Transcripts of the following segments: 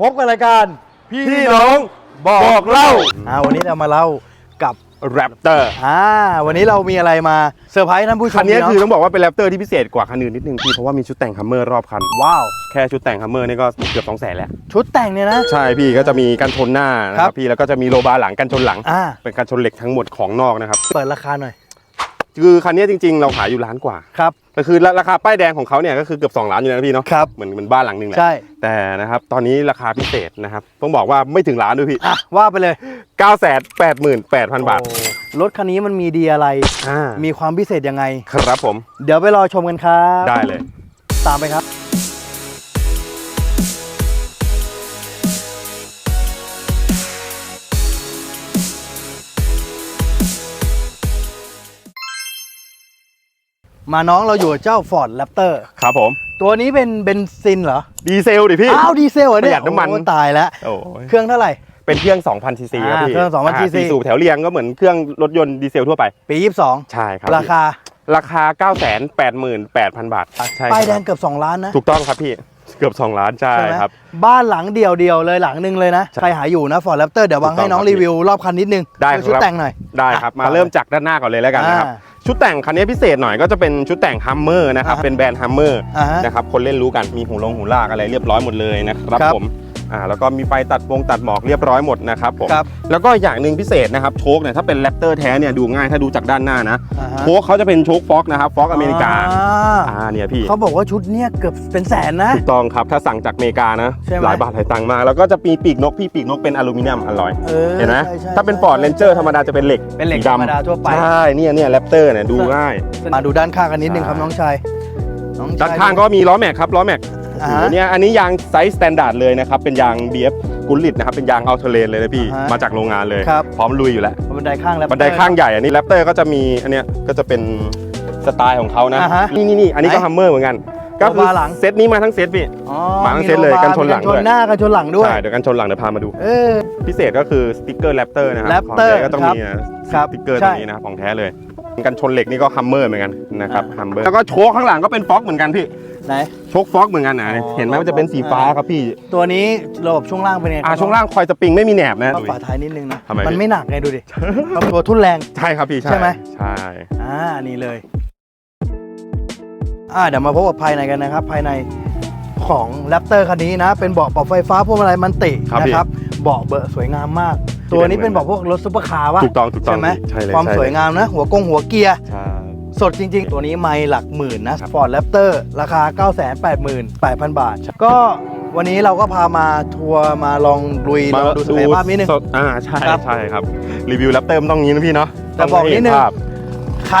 พบกับรายการพี่น้องบอกเล่าอ่าวันนี้เรามาเล่ากับแรปเตอร์อ่าวันนี้เรามีอะไรมาเซอร์ไพรส์ท่านผู้ชมคันนี้พี่คือต้องบอกว่าเป็นแรปเตอร์ที่พิเศษกว่าคันอื่นนิดนึงพี่เพราะว่ามีชุดแต่งฮัมเมอร์รอบคัน ว้าว แค่ชุดแต่งฮัมเมอร์นี่ก็เกือบ2 0 0แสนแล้ว ชุดแต่งเนี่ยนะ ใช่พี่ก็จะมีกันชนหน้านะคครัรับ บพี่แล้วก็จะมีโลบาร์หลังกันชนหลัง อ่า เป็นกันชนเหล็กทั้งหมดของนอกนะครับ เปิดราคาหน่อย คือคันนี้จริงๆ เราขายอยู่ล้านกว่าครับก็คือราคาป้ายแดงของเขาเนี่ยก็คือเกือบ2ล้านอยู่แล้วนะพี่เนาะครับเหมือนเหมือนบ้านหลังหนึงแหละใช่แต่นะครับตอนนี้ราคาพิเศษนะครับต้องบอกว่าไม่ถึงล้านด้วยพี่อะว่าไปเลย 9 8 8 8 0 0 0บาทโอ้รถคันนี้มันมีดีอะไรอ่ามีความพิเศษยังไง ครับผม เดี๋ยวไปรอชมกันครับ ได้เลย ตามไปครับ มาน้องเราอยู่กับเจ้า Ford Raptor ครับผม ตัวนี้เป็นเบนซินเหรอ ดีเซลดิพี่ อ้าวดีเซลเหรอเนี่ยประหยัดน้ำมัน โอ้ตายแล้ว โอ้ยเครื่องเท่าไหร่ เป็นเครื่อง2,000ซีซีครับอ่าพี่เครื่อง2,000 cc สี่สูบแถวเรียงก็เหมือนเครื่องรถยนต์ดีเซลทั่วไป ปีใช่ครับ22ราคาราคา9 8 8 8 0 0 0 บาท ใช่ป้ายแดครังบเกือบ 2 ล้านนะถูกต้องครับพี่ เกือบ 2 ล้านใช่ใช่ไหมครับ บ้านหลังเดียวเดียวๆเลยหลังหนึ่งเลยนะ ใช่ใครหาอยู่นะ Ford Raptor เดี๋ยววังถูกต้ให้องน้องครับรีวิวรอบคันนิดนึงได้ดูชุดครับแต่งหน่อย ได้ครับ มาอะเริ่มจากด้านหน้าก่อนเลยแล้วกันนะครับ อ่า ชุดแต่งคันนี้พิเศษหน่อยก็จะเป็นชุดแต่งฮัมเมอร์นะครับอ่าฮะเป็นแบรนด์ฮัมเมอร์อ่าฮะนะครับ คนเล่นรู้กัน มีหูลงหูลากอะไรเรียบร้อยหมดเลยนะครับครับผม อ่าแล้วก็มีไฟตัดวงตัดหมอกเรียบร้อยหมดนะครับผมครับ แล้วก็อย่างหนึ่งพิเศษนะครับโชคเนี่ยถ้าเป็นแรปเตอร์แท้เนี่ยดูง่ายถ้าดูจากด้านหน้านะอ่าฮะโชคเขาจะเป็นโชคฟ็อกนะครับฟ็อกอเมริกาอ่าอ่าเนี่ยพี่ เขาบอกว่าชุดเนี้ยเกือบเป็นแสนนะ ถูกต้องครับ ถ้าสั่งจากอเมริกานะ ใช่ไหม หลายบาทหลายตังค์มาก แล้วก็จะมีปีกนกพี่ปีกนกเป็นอลูมิเนียมอลลอยเออเห็นไหมใช่ใช่ถ้าเป็นฟอร์ดเรนเจอร์ธรรมดาจะเป็นเหล็กเป็นเหล็กสีธรรมดาทั่วไป ใช่เนี่ยเนี่ยแรปเตอร์เนี่ยดูง่าย มาดูด้านข้างกันนิดนึงครับใช่น้องชายน้องชยด้านข้างก็มีล้อแม็กครับล้อแม็ก อ่าฮะเนี่ยอันนี้ยางไซส์สแตนดาร์ดเลยนะครับ เป็นยาง BF กุลิตนะครับ เป็นยางอัลเทอร์เลนเลยนะพี่ อ่าฮะมาจากโรงงานเลย ครับ พร้อมลุยอยู่แล้ว บันไดข้างแล้ว บันไดข้างใหญ่อันนี้แรปเตอร์ก็จะมีอันเนี้ยก็จะเป็นสไตล์ของเขานะ อ่าฮะนี่นี่นี่อันนี้ก็ไหนฮัมเมอร์เหมือนกัน ก็คือโลบาร์หลัง เซตนี้มาทั้งเซตพี่ อ๋อมาทั้งเซตเลยโบาร์กันชนหลังมีกัด้วยชนหน้ากันชนหลังด้วย ใช่เดี๋ยวกันชนหลังเดี๋ยวพามาดู เออ พิเศษก็คือสติกเกอร์แรปเตอร์นะครับ Raptor ของแท้ก็ต้องครับมีนะครับสติกเกอร์ใช่ตรงนี้นะครับของแท้เลย กันชนเหล็กนี่ก็ฮัมเมอร์เหมือนกันนะครับอ่าฮัมเมอร์แล้วก็โชคข้างหลังก็เป็นฟ็อกเหมือนกันพี่ไหน โชคฟ็อกเหมือนกันนะอ๋อเห็นไหมมันจะเป็นสีฟ้าครับพี่ ตัวนี้ระบบช่วงล่างเป็นไงอ่าช่วงล่างคอยสปริงไม่มีแหนบนะก็ฝาท้ายนิดนึงนะทำไมมันพี่ไม่หนักไงดูดิมันตัวทุ่นแรงใช่ครับพี่ใช่ไหมใช่อ่านี่เลยอ่าเดี๋ยวมาพบกับภายในกันนะครับ ภายในของแรปเตอร์คันนี้นะ เป็นเบาะปรับไฟฟ้าพวงมาลัยมันติครับพี่นะครับ เบาะเบอร์สวยงามมาก ตัวนี้เป็นเบาะพวกรถซุปเปอร์คาร์วะถูกต้องถูกต้องใช่ไหมใช่เลยความใช่เลยสวยงามนะ หัวกงหัวเกียร์ใช่สดจริง ๆ ตัวนี้ไม่หลักหมื่นนะ Ford Raptor ราคา 988,000 บาท ก็วันนี้เราก็พามาทัวร์มาลองลุยลองดูศักยภาพนิดนึงสดอ่าใช่ครับใช่ครับ รีวิวแรปเตอร์มันต้องงี้นะพี่เนาะแต่บอกนิดนึงต้องให้เห็ภาพใคร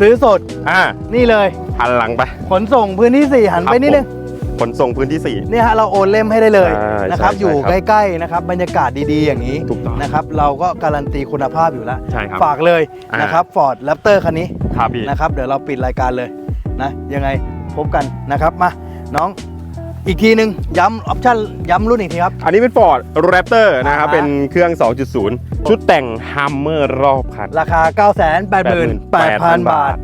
ซื้อสดอ่านี่เลยหันหลังไป ขนส่งพื้นที่4หันไปครับนิดนึง ขนส่งพื้นที่สี่นี่ฮะเราโอนเล่มให้ได้เลยใช่นะครับ ใช่อยู่ใช่ครับใกล้ๆนะครับบรรยากาศดีๆอย่างนี้ถูกต้องนะครับ เราก็การันตีคุณภาพอยู่แล้ว ใช่ครับฝากเลยอ่าน นะครับ Ford Raptor คันนี้ครับพี่ นะครับ เดี๋ยวเราปิดรายการเลยนะยังไงพบกันนะครับมาน้องอีกทีหนึ่งย้ำออปชั่นย้ำรุ่นอีกทีครับ อันนี้เป็น Ford Raptor นะครับ อ่าฮะ เป็นเครื่อง 2.0 ชุดแต่ง Hummer รอบคัน ราคา 988,000 บาท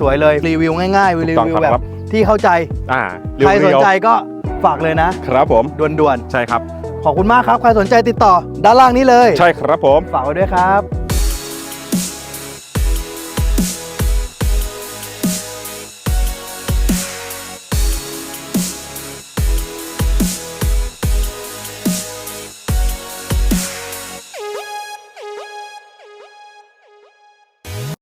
สวยๆเลยรีวิวง่ายๆถูรีกต้องวิวครับแบบ ที่เข้าใจอ่าใครสนเยวๆใจก็ฝากเลยนะ ครับผมด่วนใช่ครับ ๆ ขอบคุณมากครับ ใครสนใจติดต่อด้านล่างนี้เลย ใช่ครับผม ฝากไว้ด้วยครับ